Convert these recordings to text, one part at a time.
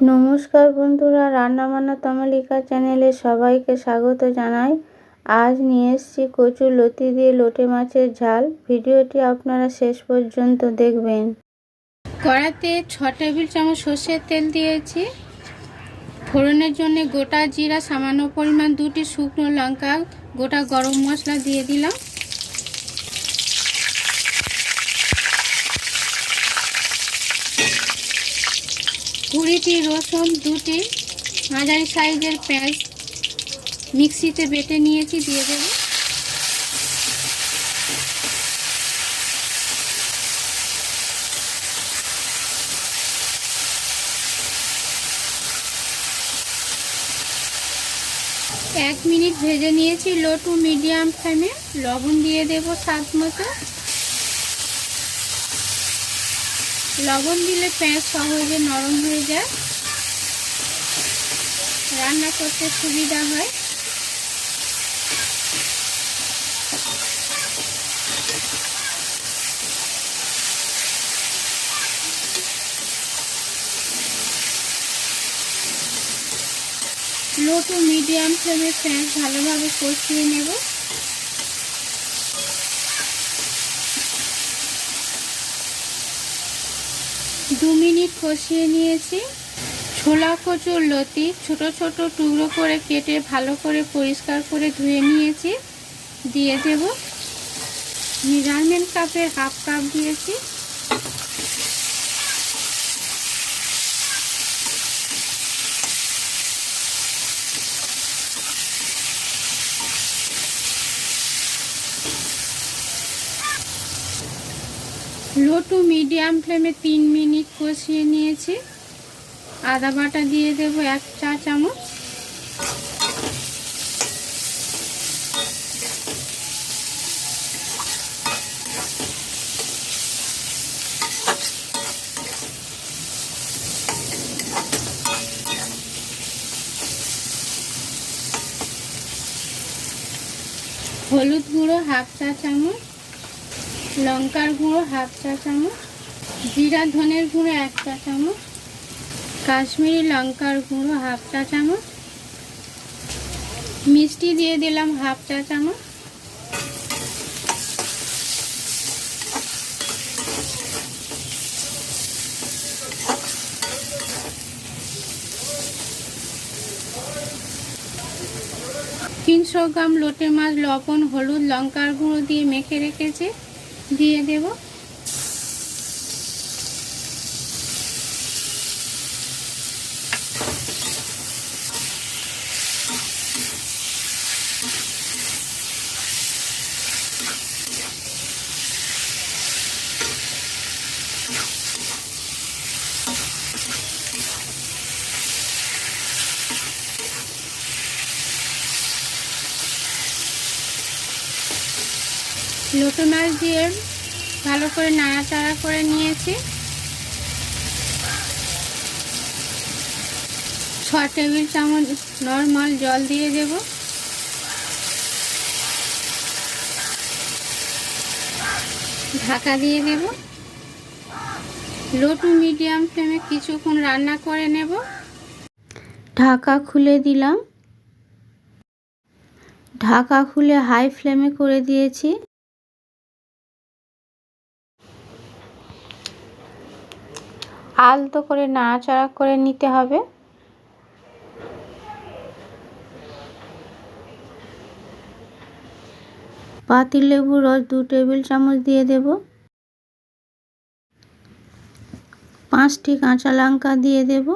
নমস্কার বন্ধুরা, রান্নাবান্না তমালিকা চ্যানেলে সবাইকে স্বাগত জানাই। আজ নিয়ে এসেছি কচু লতি দিয়ে লোটে মাছের ঝাল। ভিডিওটি আপনারা শেষ পর্যন্ত দেখবেন। কড়াতে ছ টেবিল চামচ সর্ষের তেল দিয়েছি। ফোড়নের জন্য গোটা জিরা, সামান্য পরিমাণ দুটি শুকনো লঙ্কা, গোটা গরম মশলা দিয়ে দিলাম। কুড়িটি রসুন, দুটি মাঝারি সাইজের পেঁয়াজ মিক্সিতে বেটে নিয়েছি, দিয়ে দেবো। এক মিনিট ভেজে নিয়েছি, লো টু মিডিয়াম ফ্লেমে। লবণ দিয়ে দেব স্বাদ মতো। লবণ দিলে পেঁয়াজ সহজে নরম হয়ে যায়। রান্না করতে সুবিধা হয়। লো টু মিডিয়াম ফ্লেমে পেঁয়াজ ভালোভাবে কষিয়ে নেব। দু মিনিট কষিয়ে নিয়েছি। ছোলা কচুর লতি, ছোট ছোট টুকরো করে কেটে ভালো করে পরিষ্কার করে ধুয়ে নিয়েছি। দিয়ে দেব। মেজারমেন্ট কাপের হাফ কাপ দিয়েছি। লো টু মিডিয়াম ফ্লেমে তিন মিনিট কষিয়ে নিয়েছি। আদা বাটা দিয়ে দেব এক চা চামচ। হলুদ গুঁড়ো হাফ চা চামচ। লঙ্কার গুঁড়ো হাফ চা চামচ, জিরা ধনের গুঁড়ো এক চা চামচ, কাশ্মীরি লঙ্কার গুঁড়ো হাফ চা চামচ, মিষ্টি দিয়ে দিলাম হাফ চা চামচ, তিনশো গ্রাম লোটে মাছ, লবণ, হলুদ, লঙ্কার গুঁড়ো দিয়ে মেখে রেখেছে। দিয়ে দেব। লোটো মাছ দিয়ে ভালো করে নাড়াচাড়া করে নিয়েছি। ছ টেবিল চামচ নর্মাল জল দিয়ে দেব। ঢাকা দিয়ে দেব। লো টু মিডিয়াম ফ্লেমে কিছুক্ষণ রান্না করে নেব। ঢাকা খুলে দিলাম। ঢাকা খুলে হাই ফ্লেমে করে দিয়েছি। আলতো করে নাড়াচাড়া করে নিতে হবে। পাতি লেবুর রস দু টেবিল চামচ দিয়ে দেব। পাঁচটি কাঁচা লঙ্কা দিয়ে দেব।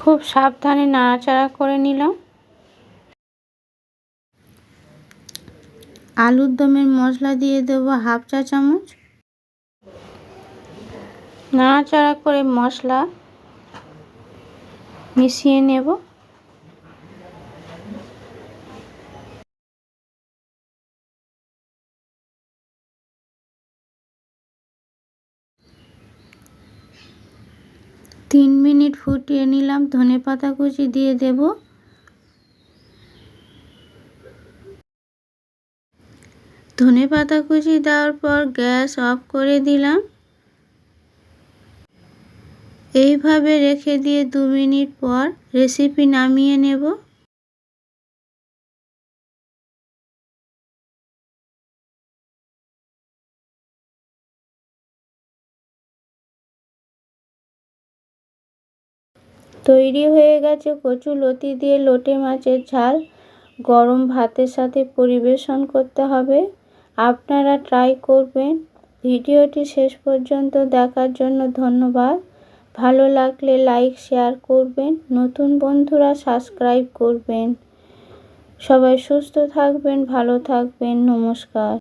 খুব সাবধানে নাড়াচাড়া করে নিলাম। আলুর দমের মশলা দিয়ে দেব হাফ চা চামচ। নাড়াচাড়া করে মশলা মিশিয়ে নেব। তিন মিনিট ফুটিয়ে নিলাম, ধনে পাতা কুচি দিয়ে দেব। ধনে পাতা কুচি দেওয়ার পর গ্যাস অফ করে দিলাম। এইভাবে রেখে দিয়ে দু মিনিট পর রেসিপি নামিয়ে নেব। তৈরি হয়ে গেছে কচু লতি দিয়ে লোটে মাছের ঝাল। গরম ভাতের সাথে পরিবেশন করতে হবে। আপনারা ট্রাই করবেন। ভিডিওটি শেষ পর্যন্ত দেখার জন্য ধন্যবাদ। ভালো লাগলে লাইক, শেয়ার করবেন। নতুন বন্ধুরা সাবস্ক্রাইব করবেন। সবাই সুস্থ থাকবেন, ভালো থাকবেন। নমস্কার।